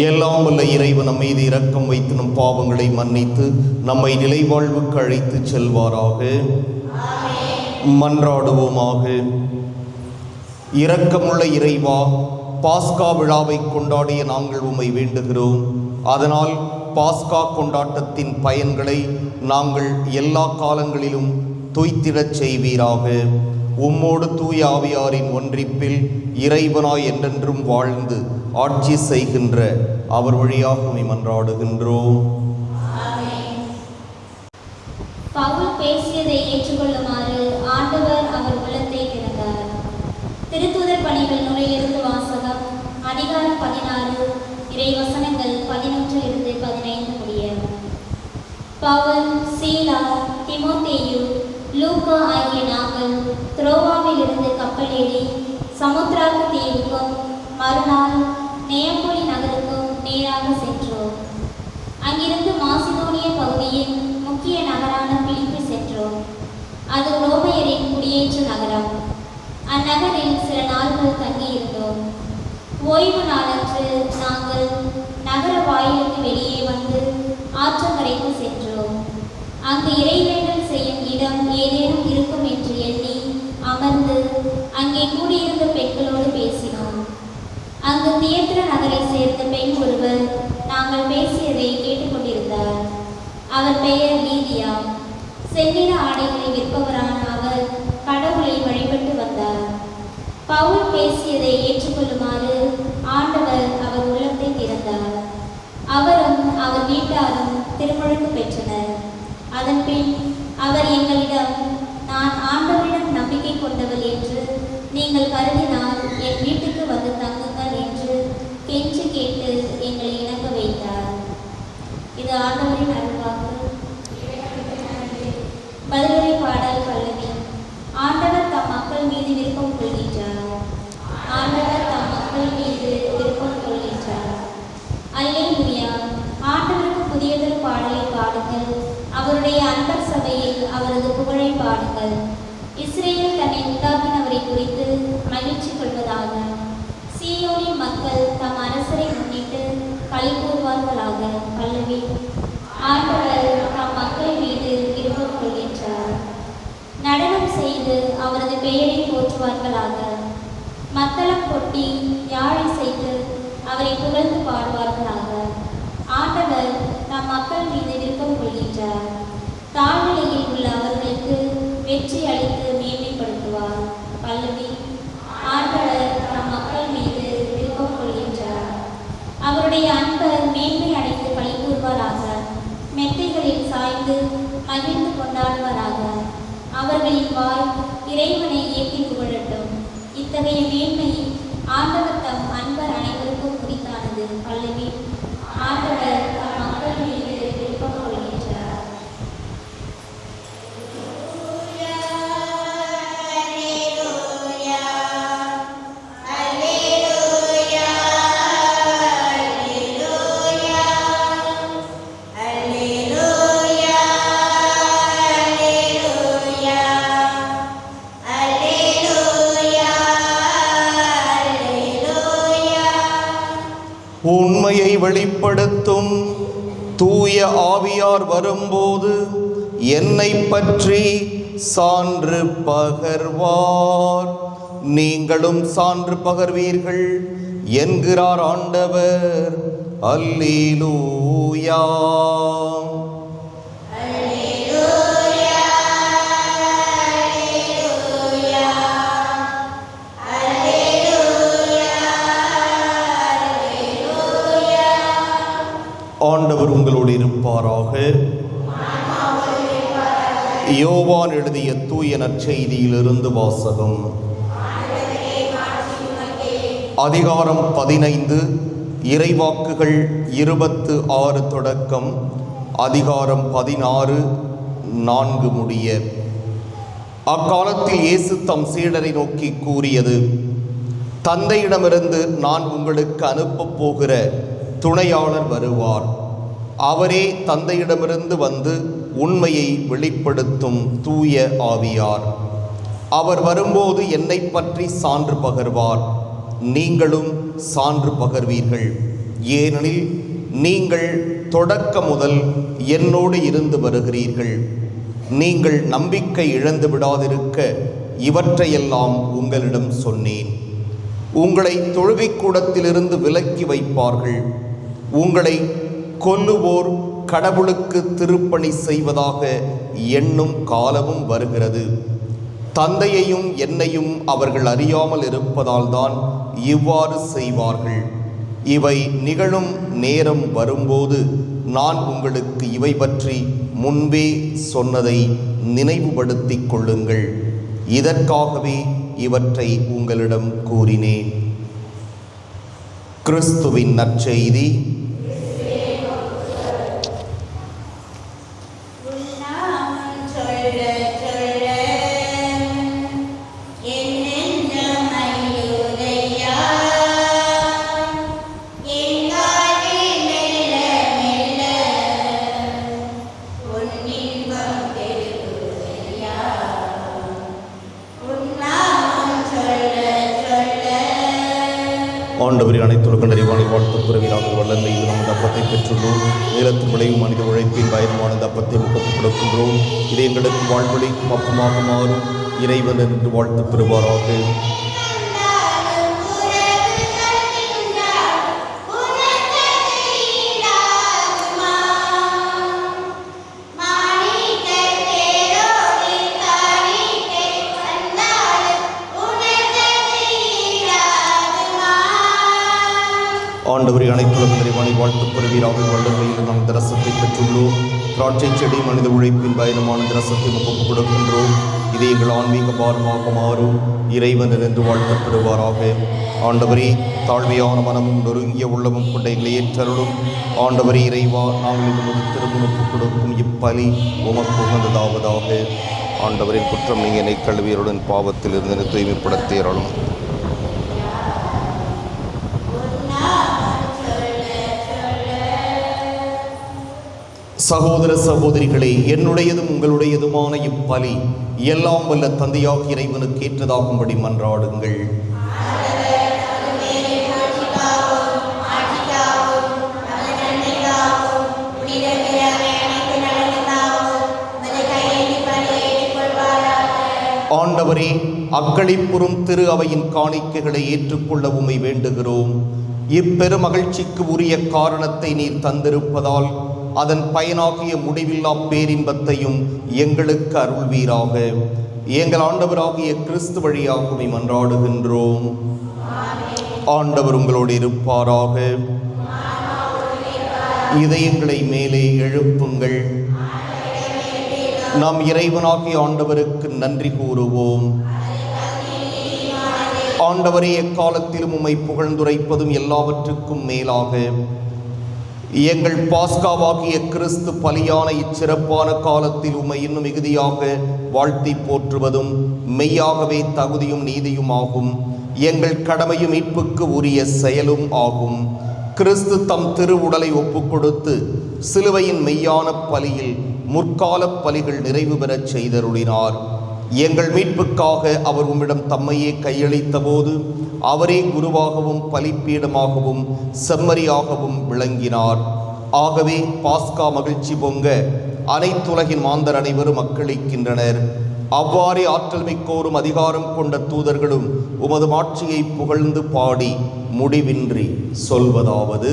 எல்லாம் வல்ல இறைவன் நம் மீது இரக்கம் வைத்து நம் பாவங்களை மன்னித்து நம்மை நிலைவாழ்வுக்கு அழைத்து செல்வாராக. மன்றாடுவோமாக. இரக்கமுள்ள இறைவா பாஸ்கா விழாவை கொண்டாடிய நாங்கள் உம்மை வேண்டுகிறோம். அதனால் பாஸ்கா கொண்டாட்டத்தின் பயன்களை நாங்கள் எல்லா காலங்களிலும் துய்த்திடச் செய்வீராக. உம்மோடு தூய ஆவியாரின் ஒன்றிப்பில் இறைவனாய் என்றென்றும் வாழ்ந்து ஆட்சி செய்கின்ற அவர் வழியாக மன்றாடுகின்றோம். பவுல் பேசியதை ஏற்றுக்கொள்ளுமாறு ஆண்டவர் அவர் உள்ளத்தை திறந்தார். திருத்துதர் பணிகள் நுழையிருந்து வாசகம் அதிகாரம் பதினாறு இறை வசனங்கள் பதினொன்றிலிருந்து பதினைந்து முடிய. பவுல் சீலா திமோத்தேயு லூகா ஆகிய நாங்கள் துரோவாவிலிருந்து ஏறி சமுத்திராக்கு தீவுக்கும் மறுநாள் நேயப்பொலி நகருக்கும் நேராக சென்றோம். அங்கிருந்து மாசிதோனிய பகுதியின் முக்கிய நகரான பிலிப்பு சென்றோம். அது ரோமையரின் குடியேற்ற நகரம். அந்நகரில் சில நாள்கள் தங்கியிருந்தோம். ஓய்வு நாளன்று நாங்கள் நகர வாயிலுக்கு வெளியே வந்து ஆற்றங்கரைக்கு சென்றோம். அங்கு இறைவேண்டல் செய்யும் இடம் ஏதேனும் இருக்கும் என்று எண்ணி அமர்ந்து அங்கே கூடியிருந்த பெண்களோடு பேசினோம். அங்கு தியேத்திர நகரை சேர்ந்த பெண் ஒருவர் நாங்கள் பேசியதை கேட்டுக்கொண்டிருந்தார். அவர் பெயர் லீதியா. செந்நிற ஆடைகளை விற்பவரான அவர் கடவுளை வழிபட்டு வந்தார். பவுல் பேசியதை ஏற்றுக்கொள்ளுமாறு ஆண்டவர் அவர் உள்ளத்தை திறந்தார். அவரும் அவர் வீட்டாரும் திருமுழுக்கு பெற்றனர். அதன்பின் அவர் எங்களிடம் நான் ஆண்டவரிடம் நம்பிக்கை கொண்டவள் என்று நீங்கள் கருதினால் என் வீட்டு வந்து தங்குங்கள் என்று கெஞ்சி கேட்டு எங்களை இணங்க வைத்தார் இது ஆண்டவரின் அருள்வாக்கு பதிலுரை பாடல் பல்லவி ஆண்டவர் தம் மக்கள் மீது விருப்பம் கொள்கின்றார் ஆண்டவர் தம் மக்கள் மீது விருப்பம் கொள்கின்றார் அல்லேலூயா ஆண்டவருக்கு புதியதொரு பாடலை பாடுங்கள் அவருடைய அன்பர் சபையில் அவரது புகழை பாடுங்கள் இஸ்ரேல் தன்னை உண்டாக்கினவரை குறித்து மகிழ்ச்சி கொள்வதாக சீயோனின் மக்கள் தம் அரசரை முன்னிட்டு களி கூறுவார்களாக பல்லவி ஆண்டவர் தம் மக்கள் மீது விருப்பம் கொள்கின்றார். நடனம் செய்து அவரது பெயரை போற்றுவார்களாக. மத்தளம் கொட்டி யாழை செய்து அவரை புகழ்ந்து பாடுவார்களாக. ஆண்டவர் நம் மக்கள் மீது விருப்பம் கொள்கின்றார். தாழ்நிலையில் உள்ள அவர்களுக்கு வெற்றி அளித்து மேன்மைப்படுத்துவார். பல்லவி ஆண்டவர் நம் மக்கள் மீது விருப்பம் கொள்கின்றார். அவருடைய அன்பர் மேன்மை அடை மகிழ்ந்து கொண்டாடுவாராக. அவர்களின் வாய் இறைவனை ஏற்றி புகழட்டும். இத்தகைய மேன்மை ஆண்டவர் தம் அன்பர் அனைவருக்கும் குறித்தானது. அல்லவே ஆண்டவர் உண்மையை வெளிப்படுத்தும் தூய ஆவியார் வரும்போது என்னை பற்றி சான்று பகர்வார். நீங்களும் சான்று பகர்வீர்கள் என்கிறார் ஆண்டவர். அல்லேலூயா. உங்களோடு இருப்பாராக. யோவான் எழுதிய தூய நற்செய்தியிலிருந்து வாசகம். அதிகாரம் பதினைந்து இறைவாக்குகள் இருபத்து ஆறு தொடக்கம் அதிகாரம் பதினாறு நான்கு முடிய. அக்காலத்தில் இயேசு தம் சீடரை நோக்கி கூறியது தந்தையிடமிருந்து நான் உங்களுக்கு அனுப்பப் போகிற துணையாளர் வருவார். அவரே தந்தையிடமிருந்து வந்து உண்மையை வெளிப்படுத்தும் தூய ஆவியார். அவர் வரும்போது என்னை பற்றி சான்று பகர்வார். நீங்களும் சான்று பகர்வீர்கள். ஏனெனில் நீங்கள் தொடக்க முதல் என்னோடு இருந்து வருகிறீர்கள். நீங்கள் நம்பிக்கை இழந்து விடாதிருக்க இவற்றையெல்லாம் உங்களிடம் சொன்னேன். உங்களை தொழுகைக் கூடத்திலிருந்து விலக்கி வைப்பார்கள். உங்களை கொல்லுவோர் கடவுளுக்கு திருப்பணி செய்வதாக எண்ணும் காலமும் வருகிறது. தந்தையையும் என்னையும் அவர்கள் அறியாமல் இருப்பதால்தான் இவ்வாறு செய்வார்கள். இவை நிகழும் நேரம் வரும்போது நான் உங்களுக்கு இவை பற்றி முன்பே சொன்னதை நினைவுபடுத்திக் கொள்ளுங்கள். இதற்காகவே இவற்றை உங்களிடம் கூறினேன். கிறிஸ்துவின் நற்செய்தி அப்பத்தை பெற்றுள்ளோம் நிலத்தில் விளையும் மனித உழைப்பின் பயணமான இந்த அப்பத்தை முகத்து கொடுக்கின்றோம் இதை எங்களுக்கு வாழ்வழிக்கும் அப்பமாக மாறும். இறைவன் என்று வாழ்த்து பெறுவாராக. ஆண்டவரை அனைத்து நிறைவானை வாழ்த்து பெறுவீராக வல்லமையில் நாம் திரசத்தை பெற்றுள்ளோம். திராட்சை செடி மனித உழைப்பின் பயணமான இந்த ரசத்தை முகப்பு கொடுக்கின்றோம். இது எங்கள் ஆன்மீக பாரமாக மாறும். இறைவன் என்று வாழ்த்து பெறுவாராக. ஆண்டவரே தாழ்மையான மனமும் நொறுங்கிய உள்ளமும் கொண்ட எங்களை ஏற்றருளும். ஆண்டவரே இறைவா நாங்கள் இந்த திருமுனுக்கு கொடுக்கும் இப்பலி உமக்கு உகந்ததாவதாக. ஆண்டவரின் குற்றம் நீங்கள் என்னை கல்வியருடன் பாவத்தில் இருந்து தூய்மைப்படுத்தேறலும் சகோதர சகோதரிகளே என்னுடையதும் உங்களுடையதுமான இப்பலி எல்லாம் வல்ல தந்தையாக இறைவனுக்கு ஏற்றதாகும்படி மன்றாடுங்கள். ஆண்டவரே அக்களிப்புறும் திரு அவையின் காணிக்கைகளை ஏற்றுக்கொள்ள உமை வேண்டுகிறோம். இப்பெருமகிழ்ச்சிக்கு உரிய காரணத்தை நீர் தந்திருப்பதால் அதன் பயனாகிய முடிவில்லா பேரின்பத்தையும் எங்களுக்கு அருள்வீராக. எங்கள் ஆண்டவராகிய கிறிஸ்து வழியாக உம்மை மன்றாடுகின்றோம். ஆண்டவர் உங்களோடு இருப்பாராக. இதயங்களை மேலே எழுப்புங்கள். நாம் இறைவனாகிய ஆண்டவருக்கு நன்றி கூறுவோம். ஆண்டவரே எக்காலத்திலும் உம்மை புகழ்ந்துரைப்பதும் எல்லாவற்றுக்கும் மேலாக. எங்கள் பாஸ்காவாகிய கிறிஸ்து பலியான இச்சிறப்பான காலத்தில் உம்மை இன்னும் மிகுதியாக வாழ்த்தி போற்றுவதும் மெய்யாகவே தகுதியும் நீதியும் ஆகும். எங்கள் கடமையும் மீட்புக்கு உரிய செயலும் ஆகும். கிறிஸ்து தம் திருவுடலை ஒப்புக்கொடுத்து சிலுவையின் மெய்யான பலியில் முற்கால பலிகள் நிறைவு பெறச் செய்தருளினார். எங்கள் மீட்புக்காக அவர் உம்மிடம் தம்மையே கையளித்த போது அவரே குருவாகவும் பலிப்பீடமாகவும் செம்மறியாகவும் விளங்கினார். ஆகவே பாஸ்கா மகிழ்ச்சி பொங்க அனைத்துலகின் மாந்தர் அனைவரும் மக்களிக்கின்றனர் அவ்வாறே ஆற்றல் மிக்கோரும் அதிகாரம் கொண்ட தூதர்களும் உமது மாட்சியை புகழ்ந்து பாடி முடிவின்றி சொல்வதாவது.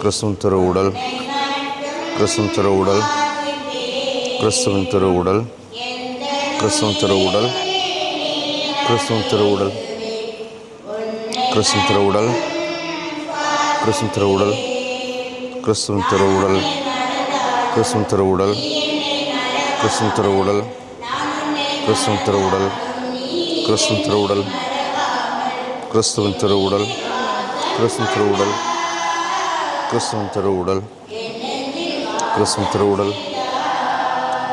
கிறிஸ்துவின் திரு உடல் கிறிஸ்துவின் திரு உடல் கிறிஸ்துவின் திரு உடல் கிறிஸ்துவின் திரு உடல் கிறிஸ்துவின் திரு உடல் கிறிஸ்துவின் திரு உடல் கிறிஸ்துவின் திரு உடல் கிறிஸ்துவின் திரு உடல் கிறிஸ்துவின் திரு உடல் கிறிஸ்துவின் திரு உடல் கிறிஸ்துவின் திரு உடல் கிறிஸ்துவின் திரு உடல் கிறிஸ்துவின் திரு உடல் கிறிஸ்துவின் திரு உடல் கிறிஸ்துவின் திருவுடல் கிறிஸ்துவின் திருவுடல்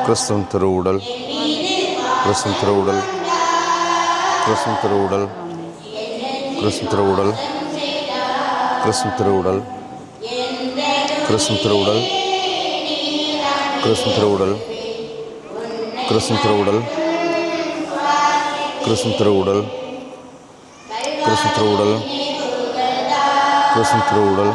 கிறிஸ்துவின் திருவுடல் கிறிஸ்துவின் திருவுடல் கிறிஸ்துவின் திருவுடல் கிறிஸ்துவின் திருவுடல் கிறிஸ்துவின் திருவுடல் கிறிஸ்துவின் திருவுடல் கிறிஸ்துவின் திருவுடல் கிறிஸ்துவின் திருவுடல் கிறிஸ்துவின் திருவுடல் கிறிஸ்துவின் திருவுடல் கிறிஸ்துவின் திருவுடல்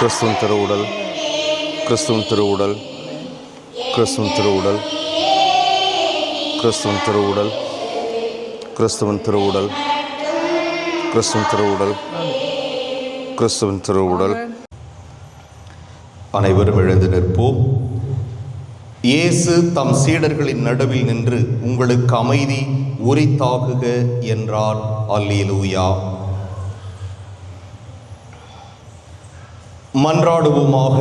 கிறிஸ்துவின் திருவுடல் கிறிஸ்துவின் திருவுடல் கிறிஸ்துவின் திருவுடல் கிறிஸ்துவின் திருவுடல் கிறிஸ்துவின் திருவுடல் கிறிஸ்துவின் திருவுடல் கிறிஸ்துவின் திருவுடல். அனைவரும் எழுந்து நிற்போம். இயேசு தம் சீடர்களின் நடுவில் நின்று உங்களுக்கு அமைதி உரித்தாகுக என்றார். அல்லேலூயா. மன்றாடுவோமாக.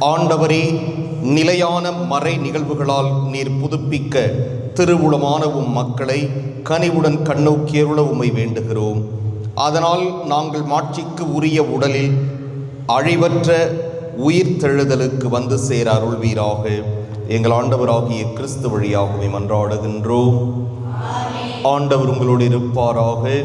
ஆண்டவரே நிலையான மறை நிகழ்வுகளால் நீர் புதுப்பிக்க திருவுளமானவும் மக்களை கனிவுடன் கண்ணோக்கியருள உமை வேண்டுகிறோம். அதனால் நாங்கள் மாட்சிக்கு உரிய உடலில் அழிவற்ற உயிர் தெழுதலுக்கு வந்து சேர அருள்வீராக. எங்கள் ஆண்டவராகிய கிறிஸ்து வழியாகவே மன்றாடுகின்றோம். ஆண்டவர் உங்களோடு இருப்பாராக.